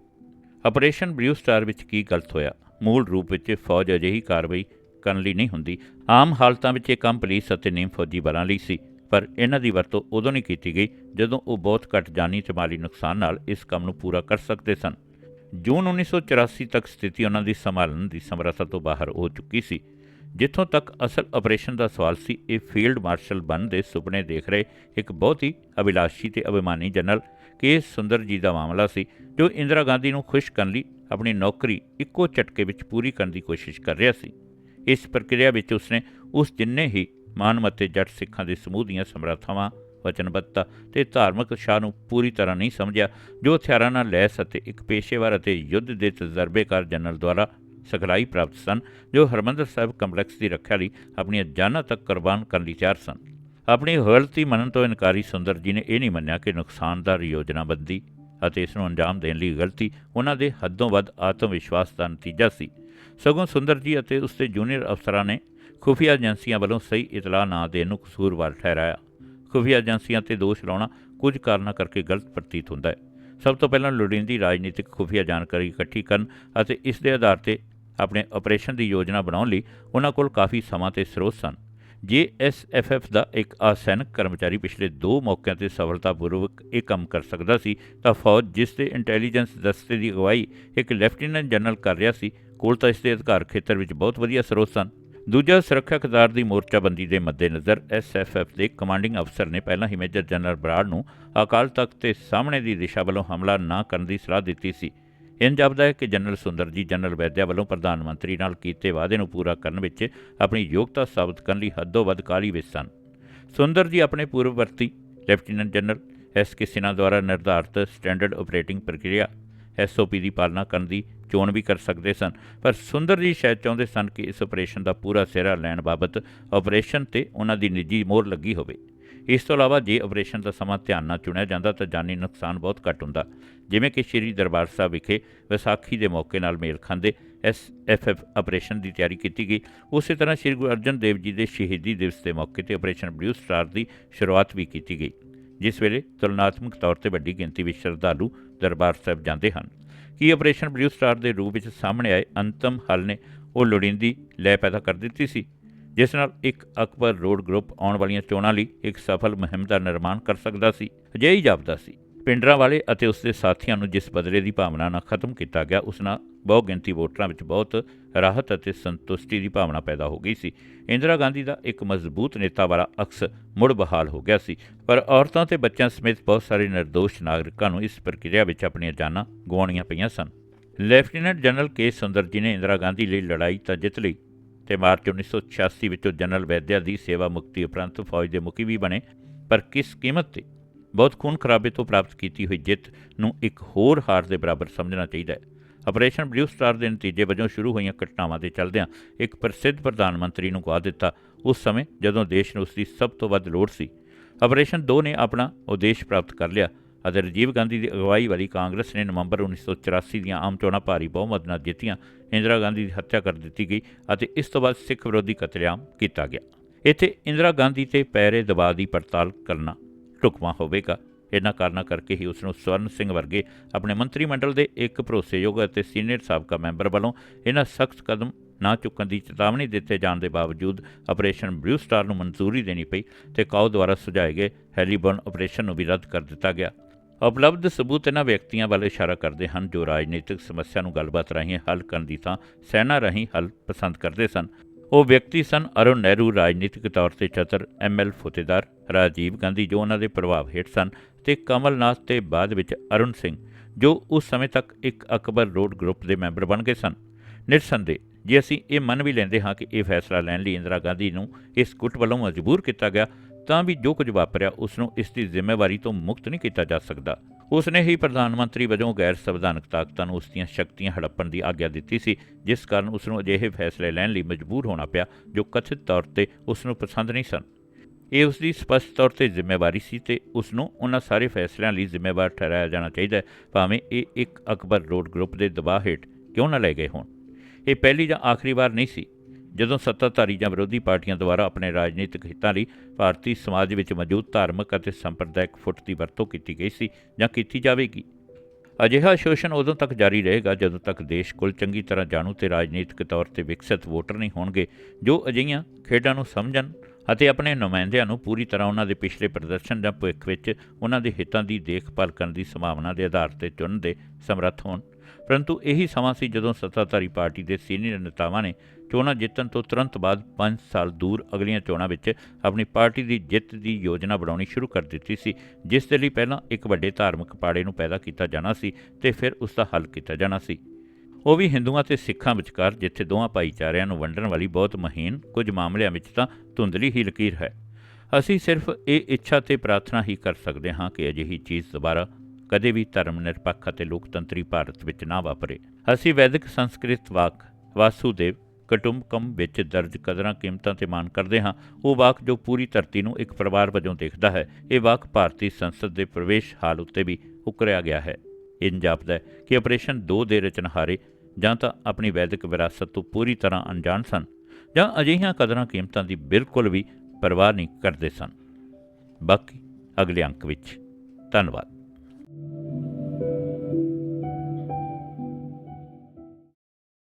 ਆਪਰੇਸ਼ਨ ਬਲੂ ਸਟਾਰ ਵਿੱਚ ਕੀ ਗਲਤ ਹੋਇਆ? ਮੂਲ ਰੂਪ ਵਿੱਚ ਫੌਜ ਅਜਿਹੀ ਕਾਰਵਾਈ ਕਰਨ ਲਈ ਨਹੀਂ ਹੁੰਦੀ। ਆਮ ਹਾਲਤਾਂ ਵਿੱਚ ਇਹ ਕੰਮ ਪੁਲਿਸ ਅਤੇ ਨੀਮ ਫੌਜੀ ਬਲਾਂ ਲਈ ਸੀ, ਪਰ ਇਹਨਾਂ ਦੀ ਵਰਤੋਂ ਉਦੋਂ ਨਹੀਂ ਕੀਤੀ ਗਈ ਜਦੋਂ ਉਹ ਬਹੁਤ ਘੱਟ ਜਾਨੀ ਤੇ ਮਾਲੀ ਨੁਕਸਾਨ ਨਾਲ ਇਸ ਕੰਮ ਨੂੰ ਪੂਰਾ ਕਰ ਸਕਦੇ ਸਨ। ਜੂਨ 1984 ਤੱਕ ਸਥਿਤੀ ਉਹਨਾਂ ਦੀ ਸੰਭਾਲਣ ਦੀ ਸਮਰੱਥਾ ਤੋਂ ਬਾਹਰ ਹੋ ਚੁੱਕੀ ਸੀ, ਜਿੱਥੋਂ ਤੱਕ ਅਸਲ ਆਪਰੇਸ਼ਨ ਦਾ ਸਵਾਲ ਸੀ, ਇਹ ਫੀਲਡ ਮਾਰਸ਼ਲ ਬਣ ਦੇ ਸੁਪਨੇ ਦੇਖ ਰਹੇ ਇੱਕ ਬਹੁਤ ਹੀ ਅਭਿਲਾਸ਼ੀ ਤੇ ਅਭਿਮਾਨੀ ਜਨਰਲ ਕੇ ਸੁੰਦਰ ਜੀ ਦਾ ਮਾਮਲਾ ਸੀ, ਜੋ ਇੰਦਰਾ ਗਾਂਧੀ ਨੂੰ ਖੁਸ਼ ਕਰਨ ਲਈ ਆਪਣੀ ਨੌਕਰੀ ਇੱਕੋ ਝਟਕੇ ਵਿੱਚ ਪੂਰੀ ਕਰਨ ਦੀ ਕੋਸ਼ਿਸ਼ ਕਰ ਰਿਹਾ ਸੀ। ਇਸ ਪ੍ਰਕਿਰਿਆ ਵਿੱਚ ਉਸਨੇ ਉਸ ਜਿੰਨੇ ਹੀ ਮਾਨਮੱਤੇ ਜੱਟ ਸਿੱਖਾਂ ਦੇ ਸਮੂਹ ਦੀਆਂ ਸਮਰੱਥਾਵਾਂ ਵਚਨਬੱਧਤਾ ਤੇ ਧਾਰਮਿਕ ਉਤਸ਼ਾਹ ਨੂੰ ਪੂਰੀ ਤਰ੍ਹਾਂ ਨਹੀਂ ਸਮਝਿਆ, ਜੋ ਹਥਿਆਰਾਂ ਨਾਲ ਲੈਸ ਅਤੇ ਇੱਕ ਪੇਸ਼ੇਵਰ ਅਤੇ ਯੁੱਧ ਦੇ ਤਜਰਬੇਕਾਰ ਜਨਰਲ ਦੁਆਰਾ ਸਿਖਲਾਈ ਪ੍ਰਾਪਤ ਸਨ, ਜੋ ਹਰਮੰਦਰ ਸਾਹਿਬ ਕੰਪਲੈਕਸ ਦੀ ਰੱਖਿਆ ਲਈ ਆਪਣੀਆਂ ਜਾਨਾਂ ਤੱਕ ਕੁਰਬਾਨ ਕਰਨ ਲਈ ਤਿਆਰ ਸਨ। ਆਪਣੀ ਗਲਤੀ ਮੰਨਣ ਤੋਂ ਇਨਕਾਰੀ ਸੁੰਦਰ ਜੀ ਨੇ ਇਹ ਨਹੀਂ ਮੰਨਿਆ ਕਿ ਨੁਕਸਾਨਦਾਰ ਯੋਜਨਾਬੰਦੀ ਅਤੇ ਇਸ ਨੂੰ ਅੰਜਾਮ ਦੇਣ ਲਈ ਗਲਤੀ ਉਹਨਾਂ ਦੇ ਹੱਦੋਂ ਵੱਧ ਆਤਮ ਵਿਸ਼ਵਾਸ ਦਾ ਨਤੀਜਾ ਸੀ। ਸਗੋਂ ਸੁੰਦਰ ਜੀ ਅਤੇ ਉਸ ਦੇ ਜੂਨੀਅਰ ਅਫਸਰਾਂ ਨੇ ਖੁਫੀਆ ਏਜੰਸੀਆਂ ਵੱਲੋਂ ਸਹੀ ਇਤਲਾਹ ਨਾ ਦੇਣ ਨੂੰ ਕਸੂਰਵਾਰ ਠਹਿਰਾਇਆ। ਖੁਫੀਆ ਏਜੰਸੀਆਂ ਤੇ ਦੋਸ਼ ਲਾਉਣਾ ਕੁਝ ਕਾਰਨਾਂ ਕਰਕੇ ਗਲਤ ਪ੍ਰਤੀਤ ਹੁੰਦਾ ਹੈ। ਸਭ ਤੋਂ ਪਹਿਲਾਂ ਲੋੜੀਂਦੀ ਰਾਜਨੀਤਿਕ ਖੁਫੀਆ ਜਾਣਕਾਰੀ ਇਕੱਠੀ ਕਰਨ ਅਤੇ ਇਸ ਦੇ ਆਧਾਰ ਤੇ ਆਪਣੇ ਆਪਰੇਸ਼ਨ ਦੀ ਯੋਜਨਾ ਬਣਾਉਣ ਲਈ ਉਹਨਾਂ ਕੋਲ ਕਾਫੀ ਸਮਾਂ ਤੇ ਸਰੋਤ ਸਨ। ਜੇ ਐਸਐਫਐਫ ਦਾ ਇੱਕ ਆਸੈਨਿਕ ਕਰਮਚਾਰੀ ਪਿਛਲੇ ਦੋ ਮੌਕਿਆਂ ਤੇ ਸਫਲਤਾਪੂਰਵਕ ਇਹ ਕੰਮ ਕਰ ਸਕਦਾ ਸੀ, ਤਾਂ ਫੌਜ ਜਿਸ ਦੇ ਇੰਟੈਲੀਜੈਂਸ ਦਸਤੇ ਦੀ ਅਗਵਾਈ ਇੱਕ ਲੈਫਟੀਨੈਂਟ ਜਨਰਲ ਕਰ ਰਿਹਾ ਸੀ, ਕੋਲ ਤਾਂ ਇਸ ਦੇ ਅਧਿਕਾਰ ਖੇਤਰ ਵਿੱਚ ਬਹੁਤ ਵਧੀਆ ਸਰੋਤ ਸਨ। ਦੂਜਾ ਸੁਰੱਖਿਆ ਕਤਾਰ ਦੀ ਮੋਰਚਾਬੰਦੀ ਦੇ ਮੱਦੇਨਜ਼ਰ ਐਸਐਫਐਫ ਦੇ ਕਮਾਂਡਿੰਗ ਅਫਸਰ ਨੇ ਪਹਿਲਾਂ ਹੀ ਮੇਜਰ ਜਨਰਲ ਬਰਾੜ ਨੂੰ ਅਕਾਲ ਤਖਤ ਦੇ ਸਾਹਮਣੇ ਦੀ ਦਿਸ਼ਾ ਵੱਲੋਂ ਹਮਲਾ ਨਾ ਕਰਨ ਦੀ ਸਲਾਹ ਦਿੱਤੀ ਸੀ। ਇੰਜ ਜਾਪਦਾ ਹੈ ਕਿ ਜਨਰਲ ਸੁੰਦਰ ਜੀ, ਜਨਰਲ ਵੈਦਿਆ ਵੱਲੋਂ ਪ੍ਰਧਾਨ ਮੰਤਰੀ ਨਾਲ ਕੀਤੇ ਵਾਅਦੇ ਨੂੰ ਪੂਰਾ ਕਰਨ ਵਿੱਚ ਆਪਣੀ ਯੋਗਤਾ ਸਾਬਤ ਕਰਨ ਲਈ ਹੱਦੋਂ ਵੱਧ ਕਾਲੀ ਵਿੱਚ ਸਨ। ਸੁੰਦਰ ਜੀ ਆਪਣੇ ਪੂਰਵਵਰਤੀ, lieutenant general S K Sinha ਦੁਆਰਾ ਨਿਰਧਾਰਤ ਸਟੈਂਡਰਡ ਆਪਰੇਟਿੰਗ ਪ੍ਰਕਿਰਿਆ ਐਸਓਪੀ ਦੀ ਪਾਲਣਾ ਕਰਨ ਦੀ ਚੋਣ ਵੀ ਕਰ ਸਕਦੇ ਸਨ? ਪਰ ਸੁੰਦਰ ਜੀ ਸ਼ਾਇਦ ਚਾਹੁੰਦੇ ਸਨ ਕਿ ਇਸ ਆਪਰੇਸ਼ਨ ਦਾ ਪੂਰਾ ਸਿਹਰਾ ਲੈਣ ਬਾਬਤ ਆਪਰੇਸ਼ਨ ਤੇ ਉਹਨਾਂ ਦੀ ਨਿੱਜੀ ਮੋਹਰ ਲੱਗੀ ਹੋਵੇ। ਇਸ ਤੋਂ ਇਲਾਵਾ ਜੇ ਆਪਰੇਸ਼ਨ ਦਾ ਸਮਾਂ ਧਿਆਨ ਨਾਲ ਚੁਣਿਆ ਜਾਂਦਾ ਤਾਂ ਜਾਨੀ ਨੁਕਸਾਨ ਬਹੁਤ ਘੱਟ ਹੁੰਦਾ। ਜਿਵੇਂ ਕਿ ਸ਼੍ਰੀ ਦਰਬਾਰ ਸਾਹਿਬ ਵਿਖੇ ਵਿਸਾਖੀ ਦੇ ਮੌਕੇ ਨਾਲ ਮੇਲ ਖਾਂਦੇ ਐਸਐਫਐਫ ਆਪਰੇਸ਼ਨ ਦੀ ਤਿਆਰੀ ਕੀਤੀ ਗਈ। ਉਸੇ ਤਰ੍ਹਾਂ ਸ਼੍ਰੀ ਗੁਰੂ ਅਰਜਨ ਦੇਵ ਜੀ ਦੇ ਸ਼ਹੀਦੀ ਦਿਵਸ ਦੇ ਮੌਕੇ ਤੇ ਆਪਰੇਸ਼ਨ ਬਲੂ ਸਟਾਰ ਦੀ ਸ਼ੁਰੂਆਤ ਵੀ ਕੀਤੀ ਗਈ। ਜਿਸ ਵੇਲੇ ਤੁਲਨਾਤਮਕ ਤੌਰ ਤੇ ਵੱਡੀ ਗਿਣਤੀ ਵਿੱਚ ਸ਼ਰਧਾਲੂ ਦਰਬਾਰ ਸਾਹਿਬ ਜਾਂਦੇ ਹਨ। ਕੀ ਆਪਰੇਸ਼ਨ ਬਲੂ ਸਟਾਰ ਦੇ ਰੂਪ ਵਿੱਚ ਸਾਹਮਣੇ ਆਏ? ਅੰਤਮ ਹੱਲ ਨੇ ਉਹ ਲੋੜੀਂਦੀ ਲੈ ਪੈਦਾ ਕਰ ਦਿੱਤੀ ਸੀ, ਜਿਸ ਨਾਲ ਇੱਕ ਅਕਬਰ ਰੋਡ ਗਰੁੱਪ ਆਉਣ ਵਾਲੀਆਂ ਚੋਣਾਂ ਲਈ ਇੱਕ ਸਫਲ ਮੁਹਿੰਮ ਦਾ ਨਿਰਮਾਣ ਕਰ ਸਕਦਾ ਸੀ। ਅਜਿਹੀ ਜਾਪਦਾ ਸੀ। ਪਿੰਡਰਾਂ ਵਾਲੇ ਅਤੇ ਉਸ ਦੇ ਸਾਥੀਆਂ ਨੂੰ ਜਿਸ ਬਦਲੇ ਦੀ ਭਾਵਨਾ ਨਾਲ ਖਤਮ ਕੀਤਾ ਗਿਆ, ਉਸ ਨਾਲ ਬਹੁ ਗਿਣਤੀ ਵੋਟਰਾਂ ਵਿੱਚ ਬਹੁਤ ਰਾਹਤ ਅਤੇ ਸੰਤੁਸ਼ਟੀ ਦੀ ਭਾਵਨਾ ਪੈਦਾ ਹੋ ਗਈ ਸੀ। ਇੰਦਰਾ ਗਾਂਧੀ ਦਾ ਇੱਕ ਮਜ਼ਬੂਤ ਨੇਤਾ ਵਾਲਾ ਅਕਸ ਮੁੜ ਬਹਾਲ ਹੋ ਗਿਆ ਸੀ। ਪਰ ਔਰਤਾਂ ਤੇ ਬੱਚਿਆਂ ਸਮੇਤ ਬਹੁਤ ਸਾਰੇ ਨਿਰਦੋਸ਼ ਨਾਗਰਿਕਾਂ ਨੂੰ ਇਸ ਪ੍ਰਕਿਰਿਆ ਵਿੱਚ ਆਪਣੀਆਂ ਜਾਨਾਂ ਗਵਾਉਣੀਆਂ ਪਈਆਂ ਸਨ। Lieutenant general K. ਸੁੰਦਰ ਜੀ ਨੇ ਇੰਦਰਾ ਗਾਂਧੀ ਲਈ ਲੜਾਈ ਤਾਂ ਜਿੱਤ ਲਈ ਤੇ ਮਾਰਚ 1986 ਵਿੱਚ ਉਹ ਜਨਰਲ ਵੈਦਿਆ ਦੀ ਸੇਵਾ ਮੁਕਤੀ ਉਪਰੰਤ ਫੌਜ ਦੇ ਮੁਖੀ ਵੀ ਬਣੇ, ਪਰ ਕਿਸ ਕੀਮਤ ਤੇ ਬਹੁਤ ਖੂਨ ਖਰਾਬੇ ਤੋਂ ਪ੍ਰਾਪਤ ਕੀਤੀ ਹੋਈ ਜਿੱਤ ਨੂੰ ਇੱਕ ਹੋਰ ਹਾਰ ਦੇ ਬਰਾਬਰ ਸਮਝਣਾ ਚਾਹੀਦਾ ਹੈ। ਆਪਰੇਸ਼ਨ ਬਲੂ ਸਟਾਰ ਦੇ ਨਤੀਜੇ ਵਜੋਂ ਸ਼ੁਰੂ ਹੋਈਆਂ ਘਟਨਾਵਾਂ ਦੇ ਚੱਲਦਿਆਂ ਇੱਕ ਪ੍ਰਸਿੱਧ ਪ੍ਰਧਾਨ ਮੰਤਰੀ ਨੂੰ ਗਵਾ ਦਿੱਤਾ। ਉਸ ਸਮੇਂ ਜਦੋਂ ਦੇਸ਼ ਨੂੰ ਉਸ ਦੀ ਸਭ ਤੋਂ ਵੱਧ ਲੋੜ ਸੀ। ਆਪਰੇਸ਼ਨ 2 ਨੇ ਆਪਣਾ ਉਦੇਸ਼ ਪ੍ਰਾਪਤ ਕਰ ਲਿਆ ਅਤੇ ਰਾਜੀਵ ਗਾਂਧੀ ਦੀ ਅਗਵਾਈ ਵਾਲੀ ਕਾਂਗਰਸ ਨੇ ਨਵੰਬਰ 1984 ਦੀਆਂ ਆਮ ਚੋਣਾਂ ਭਾਰੀ ਬਹੁਮਤ ਨਾਲ ਜਿੱਤੀਆਂ। ਇੰਦਰਾ ਗਾਂਧੀ ਦੀ ਹੱਤਿਆ ਕਰ ਦਿੱਤੀ ਗਈ ਅਤੇ ਇਸ ਤੋਂ ਬਾਅਦ ਸਿੱਖ ਵਿਰੋਧੀ ਕਤਲੇਆਮ ਕੀਤਾ ਗਿਆ। ਇੱਥੇ ਇੰਦਰਾ ਗਾਂਧੀ ਤੇ ਪੈਰੇ ਦਬਾਅ ਦੀ ਪੜਤਾਲ ਕਰਨਾ ਢੁਕਵਾਂ ਹੋਵੇਗਾ। ਇਹਨਾਂ ਕਾਰਨਾਂ ਕਰਕੇ ਹੀ ਉਸ ਨੂੰ ਸਵਰਨ ਸਿੰਘ ਵਰਗੇ ਆਪਣੇ ਮੰਤਰੀ ਮੰਡਲ ਦੇ ਇੱਕ ਭਰੋਸੇਯੋਗ ਅਤੇ ਸੀਨੀਅਰ ਸਾਬਕਾ ਮੈਂਬਰ ਵੱਲੋਂ ਇਹਨਾਂ ਸਖਤ ਕਦਮ ਨਾ ਚੁੱਕਣ ਦੀ ਚੇਤਾਵਨੀ ਦਿੱਤੇ ਜਾਣ ਦੇ ਬਾਵਜੂਦ ਆਪਰੇਸ਼ਨ ਬਲੂ ਸਟਾਰ ਨੂੰ ਮਨਜ਼ੂਰੀ ਦੇਣੀ ਪਈ ਤੇ ਕਾਓ ਦੁਆਰਾ ਸੁਝਾਏ ਗਏ ਹੈਲੀਬਰਨ ਆਪਰੇਸ਼ਨ ਨੂੰ ਵੀ ਰੱਦ ਕਰ ਦਿੱਤਾ ਗਿਆ। ਉਪਲਬਧ ਸਬੂਤ ਇਹਨਾਂ ਵਿਅਕਤੀਆਂ ਵੱਲ ਇਸ਼ਾਰਾ ਕਰਦੇ ਹਨ ਜੋ ਰਾਜਨੀਤਿਕ ਸਮੱਸਿਆ ਨੂੰ ਗੱਲਬਾਤ ਰਾਹੀਂ ਹੱਲ ਕਰਨ ਦੀ ਥਾਂ ਸੈਨਾ ਰਾਹੀਂ ਹੱਲ ਪਸੰਦ ਕਰਦੇ ਸਨ। ਉਹ ਵਿਅਕਤੀ ਸਨ ਅਰੁਣ ਨਹਿਰੂ, ਰਾਜਨੀਤਿਕ ਤੌਰ ਤੇ ਚਤਰ ਐਮਐਲ ਫਤਿਹਦਾਰ, ਰਾਜੀਵ ਗਾਂਧੀ ਜੋ ਉਹਨਾਂ ਦੇ ਪ੍ਰਭਾਵ ਹੇਠ ਸਨ ਤੇ ਕਮਲਨਾਥ ਤੇ ਬਾਅਦ ਵਿੱਚ ਅਰੁਣ ਸਿੰਘ, ਜੋ ਉਸ ਸਮੇਂ ਤੱਕ ਇੱਕ ਅਕਬਰ ਰੋਡ ਗਰੁੱਪ ਦੇ ਮੈਂਬਰ ਬਣ ਗਏ ਸਨ। ਨਿਰਸੰਦੇਹ, ਜੇ ਅਸੀਂ ਇਹ ਮੰਨ ਵੀ ਲੈਂਦੇ ਹਾਂ ਕਿ ਇਹ ਫੈਸਲਾ ਲੈਣ ਲਈ ਇੰਦਰਾ ਗਾਂਧੀ ਨੂੰ ਇਸ ਗੁੱਟ ਵੱਲੋਂ ਮਜਬੂਰ ਕੀਤਾ ਗਿਆ, ਤਾਂ ਵੀ ਜੋ ਕੁਝ ਵਾਪਰਿਆ ਉਸ ਨੂੰ ਇਸ ਦੀ ਜ਼ਿੰਮੇਵਾਰੀ ਤੋਂ ਮੁਕਤ ਨਹੀਂ ਕੀਤਾ ਜਾ ਸਕਦਾ। ਉਸ ਨੇ ਹੀ ਪ੍ਰਧਾਨ ਮੰਤਰੀ ਵਜੋਂ ਗੈਰ ਸੰਵਿਧਾਨਕ ਤਾਕਤਾਂ ਨੂੰ ਉਸ ਦੀਆਂ ਸ਼ਕਤੀਆਂ ਹੜੱਪਣ ਦੀ ਆਗਿਆ ਦਿੱਤੀ ਸੀ, ਜਿਸ ਕਾਰਨ ਉਸ ਨੂੰ ਅਜਿਹੇ ਫੈਸਲੇ ਲੈਣ ਲਈ ਮਜਬੂਰ ਹੋਣਾ ਪਿਆ, ਜੋ ਕਥਿਤ ਤੌਰ ਤੇ ਉਸ ਨੂੰ ਪਸੰਦ ਨਹੀਂ ਸਨ। ਇਹ ਉਸ ਦੀ ਸਪਸ਼ਟ ਤੌਰ ਤੇ ਜ਼ਿੰਮੇਵਾਰੀ ਸੀ ਤੇ ਉਸ ਨੂੰ ਉਹਨਾਂ ਸਾਰੇ ਫੈਸਲਿਆਂ ਲਈ ਜ਼ਿੰਮੇਵਾਰ ਠਹਿਰਾਇਆ ਜਾਣਾ ਚਾਹੀਦਾ ਹੈ, ਭਾਵੇਂ ਇਹ ਇੱਕ ਅਕਬਰ ਰੋਡ ਗਰੁੱਪ ਦੇ ਦਬਾਅ ਹੇਠ ਕਿਉਂ ਨਾ ਲਏ ਗਏ ਹੋਣ। ਇਹ ਪਹਿਲੀ ਜਾਂ ਆਖਰੀ ਵਾਰ ਨਹੀਂ ਸੀ। ਜਦੋਂ ਸੱਤਾਧਾਰੀ ਜਾਂ ਵਿਰੋਧੀ ਪਾਰਟੀਆਂ ਦੁਆਰਾ ਆਪਣੇ ਰਾਜਨੀਤਿਕ ਹਿੱਤਾਂ ਲਈ ਭਾਰਤੀ ਸਮਾਜ ਵਿੱਚ ਮੌਜੂਦ ਧਾਰਮਿਕ ਅਤੇ ਸੰਪਰਦਾਇਕ ਫੁੱਟ ਦੀ ਵਰਤੋਂ ਕੀਤੀ ਗਈ ਸੀ ਜਾਂ ਕੀਤੀ ਜਾਵੇਗੀ। ਅਜਿਹਾ ਸ਼ੋਸ਼ਣ ਉਦੋਂ ਤੱਕ ਜਾਰੀ ਰਹੇਗਾ ਜਦੋਂ ਤੱਕ ਦੇਸ਼ ਕੋਲ ਚੰਗੀ ਤਰ੍ਹਾਂ ਜਾਣੂ ਤੇ ਰਾਜਨੀਤਿਕ ਤੌਰ ਤੇ ਵਿਕਸਿਤ ਵੋਟਰ ਨਹੀਂ ਹੋਣਗੇ, ਜੋ ਅਜਿਹੀਆਂ ਖੇਡਾਂ ਨੂੰ ਸਮਝਣ ਅਤੇ ਆਪਣੇ ਨੁਮਾਇੰਦਿਆਂ ਨੂੰ ਪੂਰੀ ਤਰ੍ਹਾਂ ਉਹਨਾਂ ਦੇ ਪਿਛਲੇ ਪ੍ਰਦਰਸ਼ਨ ਜਾਂ ਭਵਿੱਖ ਵਿੱਚ ਉਹਨਾਂ ਦੇ ਹਿੱਤਾਂ ਦੀ ਦੇਖਭਾਲ ਕਰਨ ਦੀ ਸੰਭਾਵਨਾ ਦੇ ਆਧਾਰ ਤੇ ਚੁਣਨ ਦੇ ਸਮਰੱਥ ਹੋਣ। ਪਰੰਤੂ ਇਹੀ ਸਮਾਂ ਸੀ ਜਦੋਂ ਸੱਤਾਧਾਰੀ ਪਾਰਟੀ ਦੇ ਸੀਨੀਅਰ ਨੇਤਾਵਾਂ ਨੇ ਚੋਣਾਂ ਜਿੱਤਣ ਤੋਂ ਤੁਰੰਤ ਬਾਅਦ 5 ਸਾਲ ਦੂਰ ਅਗਲੀਆਂ ਚੋਣਾਂ ਵਿੱਚ ਆਪਣੀ ਪਾਰਟੀ ਦੀ ਜਿੱਤ ਦੀ ਯੋਜਨਾ ਬਣਾਉਣੀ ਸ਼ੁਰੂ ਕਰ ਦਿੱਤੀ ਸੀ, ਜਿਸ ਦੇ ਲਈ ਪਹਿਲਾਂ ਇੱਕ ਵੱਡੇ ਧਾਰਮਿਕ ਪਾੜੇ ਨੂੰ ਪੈਦਾ ਕੀਤਾ ਜਾਣਾ ਸੀ ਤੇ ਫਿਰ ਉਸ ਦਾ ਹੱਲ ਕੀਤਾ ਜਾਣਾ ਸੀ। ਉਹ ਵੀ ਹਿੰਦੂਆਂ ਤੇ ਸਿੱਖਾਂ ਵਿਚਕਾਰ, ਜਿੱਥੇ ਦੋਵਾਂ ਭਾਈਚਾਰਿਆਂ ਨੂੰ ਵੰਡਣ ਵਾਲੀ ਬਹੁਤ ਮਹੀਨ, ਕੁਝ ਮਾਮਲਿਆਂ ਵਿੱਚ ਤਾਂ ਧੁੰਦਲੀ ਹੀ ਲਕੀਰ ਹੈ। ਅਸੀਂ ਸਿਰਫ ਇਹ ਇੱਛਾ ਤੇ ਪ੍ਰਾਰਥਨਾ ਹੀ ਕਰ ਸਕਦੇ ਹਾਂ ਕਿ ਅਜਿਹੀ ਚੀਜ਼ ਦੁਬਾਰਾ ਕਦੇ ਵੀ ਧਰਮ ਨਿਰਪੱਖ ਅਤੇ ਲੋਕਤੰਤਰੀ ਭਾਰਤ ਵਿੱਚ ਨਾ ਵਾਪਰੇ। ਅਸੀਂ ਵੈਦਿਕ ਸੰਸਕ੍ਰਿਤ ਵਾਕ ਵਾਸੂਦੇਵ ਕੁਟੁੰਬਕਮ ਵਿੱਚ ਦਰਜ ਕਦਰਾਂ ਕੀਮਤਾਂ ਤੇ ਮਾਣ ਕਰਦੇ ਹਾਂ। ਉਹ ਵਾਕ ਜੋ ਪੂਰੀ ਧਰਤੀ ਨੂੰ ਇੱਕ ਪਰਿਵਾਰ ਵਜੋਂ ਦੇਖਦਾ ਹੈ। ਇਹ ਵਾਕ ਭਾਰਤੀ ਸੰਸਦ ਦੇ ਪ੍ਰਵੇਸ਼ ਹਾਲ ਉੱਤੇ ਵੀ ਉਕਰਿਆ ਗਿਆ ਹੈ। ਇੰਜ ਜਾਪਦਾ ਕਿ ਆਪਰੇਸ਼ਨ 2 ਦੇ ਰਚਨਹਾਰੇ ਜਾਂ ਤਾਂ ਆਪਣੀ ਵੈਦਿਕ ਵਿਰਾਸਤ ਤੋਂ ਪੂਰੀ ਤਰ੍ਹਾਂ ਅਣਜਾਣ ਸਨ ਜਾਂ ਅਜਿਹੀਆਂ ਕਦਰਾਂ ਕੀਮਤਾਂ ਦੀ ਬਿਲਕੁਲ ਵੀ ਪਰਵਾਹ ਨਹੀਂ ਕਰਦੇ ਸਨ। ਬਾਕੀ ਅਗਲੇ ਅੰਕ ਵਿੱਚ। ਧੰਨਵਾਦ।